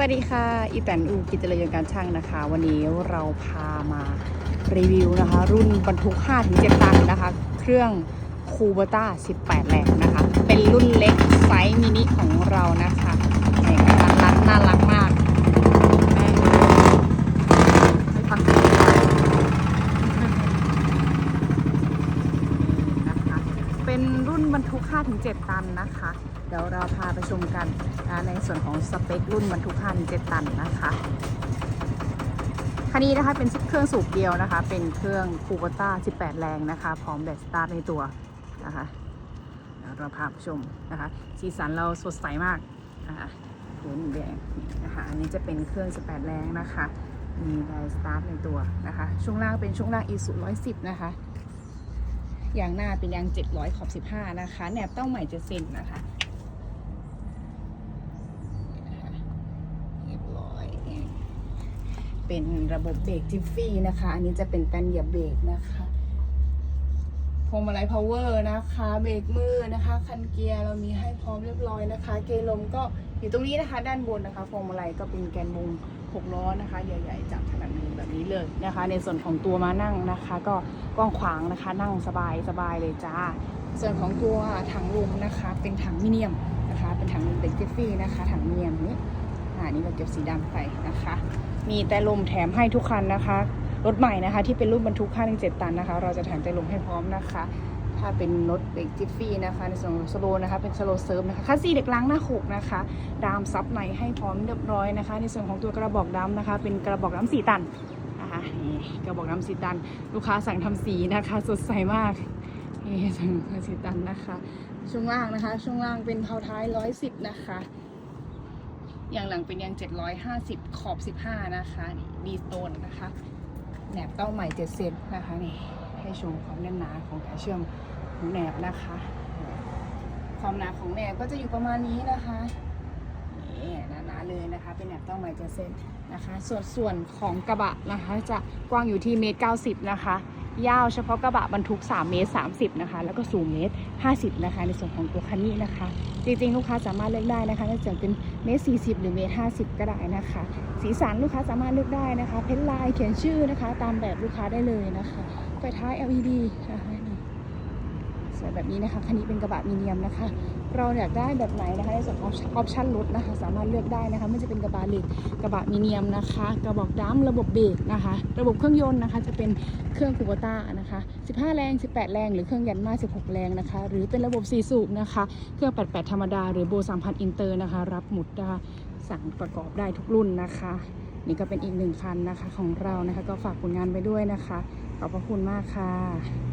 สวัสดีค่ะ อีแตนอูกิจเลยนการช่างนะคะ วันนี้เราพามารีวิวนะคะ รุ่นบรรทุก 5-7 ตันนะคะ เครื่องคูเบต้า 18แรงนะคะ เป็นรุ่นเล็กไซส์มินิของเรานะคะนี่น่ารักน่ารักมากแม่งไม่ทำสีไว้นะคะเป็นรุ่นบรรทุก 5-7 ตันนะคะ เดี๋ยวเราพาไปชมกันในส่วนของสเปครุ่นบรรทุก5-7ตันนะคะคันนี้นะคะเป็นเครื่องสูบเดียวนะคะ เป็นเครื่องคูโบต้า 18 แรงนะคะ พร้อมแบตสตาร์ทในตัวนะคะเดี๋ยวเราพาไปชมนะคะ สีสันเราสดใสมากนะคะเหลืองแดงนะคะอันนี้จะเป็นเครื่อง 18 แรงนะคะ มีไดสตาร์ทในตัวนะคะ ช่วงล่างเป็นช่วงล่างอีสุ110 นะคะยางหน้าเป็นยาง 700 ขอบ 15 นะคะ แหนบเต้าใหม่จะเซนนะคะ เรียบร้อย เป็นระบบเบรกจิฟฟี่นะคะ อันนี้จะเป็นแตนเหยียบเบรกนะคะพวงมาลัยพาวเวอร์นะคะ เบรกมือนะคะ คันเกียร์เรามีให้พร้อมเรียบร้อยนะคะ เกลมก็อยู่ตรงนี้นะคะ ด้านบนนะคะพวงมาลัยก็เป็นแกนมุมหกล้อนะคะ ใหญ่ๆจับขนาดมือแบบนี้เลยนะคะ ในส่วนของตัวมานั่งนะคะ ก็กว้างขวางนะคะ นั่งสบายสบายเลยจ้า ส่วนของตัวถังลมนะคะ เป็นถังมิเนียมนะคะ เป็นถังเบรกจิฟฟี่นะคะ ถังมิเนียมนี้อ่านี่เราเก็บสีดำไปนะคะ มีแต่ลมแถมให้ทุกคันนะคะ รถใหม่นะคะที่เป็นรุ่นบรรทุก5 7ตันนะคะ เราจะแถมแต่ลมให้พร้อมนะคะ ถ้าเป็นรถเบรกจิฟฟี่นะคะ ในส่วนของสโลนะคะเป็นสโลเซิร์ฟนะคะคัสซีเด็กล้างหน้าหกนะคะ ดามซับในให้พร้อมเรียบร้อยนะคะ ในส่วนของตัวกระบอกดำนะคะ เป็นกระบอกน้ำสีตันนะคะกระบอกน้ำสีตัน ลูกค้าสั่งทำสีนะคะ สดใสมากนี่สั่งสีตันนะคะ ช่วงล่างนะคะ ช่วงล่างเป็นเผาท้าย 110 นะคะ ย่างหลังเป็นยาง 750 ขอบ 15 นะคะนี่ดีสโตนนะคะแหนบเต้าใหม่7เซนนะคะนี่ให้ชมความแน่นหนาของการเชื่อมของแหนบนะคะ ความหนาของแหนบก็จะอยู่ประมาณนี้นะคะนี่หนาๆเลยนะคะ เป็นแหนบเต้าใหม่7เซนนะคะ ส่วนส่วนของกระบะนะคะ จะกว้างอยู่ที่เมตร90นะคะ ยาวเฉพาะกระบะบรรทุก 3 เมตร 30 นะคะ แล้วก็สูงเมตร 50 นะคะ ในส่วนของตัวคันนี้นะคะ จริงๆ ลูกค้าสามารถเลือกได้นะคะจะเป็นเมตร 40 หรือเมตร 50 ก็ได้นะคะ สีสันลูกค้าสามารถเลือกได้นะคะ เพ้นลายเขียนชื่อนะคะ ตามแบบลูกค้าได้เลยนะคะ ไฟท้าย LED นะคะ สวยแบบนี้นะคะ คันนี้เป็นกระบะมีเนียมนะคะ เราอยากได้แบบไหนนะคะในส่วนของออปชั่นรถนะคะ สามารถเลือกได้นะคะไม่จะเป็นกระบะเหล็กกระบะมีเนียมนะคะ กระบอกดัมระบบเบรกนะคะ ระบบเครื่องยนต์นะคะ จะเป็นเครื่องคูโบต้านะคะ 15 แรง 18 แรง หรือเครื่องยันมา 16 แรงนะคะ หรือเป็นระบบ4สูบนะคะ เครื่อง 88 ธรรมดา หรือโบ3000อินเตอร์นะคะ รับหมุดได้สั่งประกอบได้ทุกรุ่นนะคะ นี่ก็เป็นอีกหนึ่งคันนะคะของเรานะคะ ก็ฝากผลงานไปด้วยนะคะ ขอบพระคุณมากค่ะ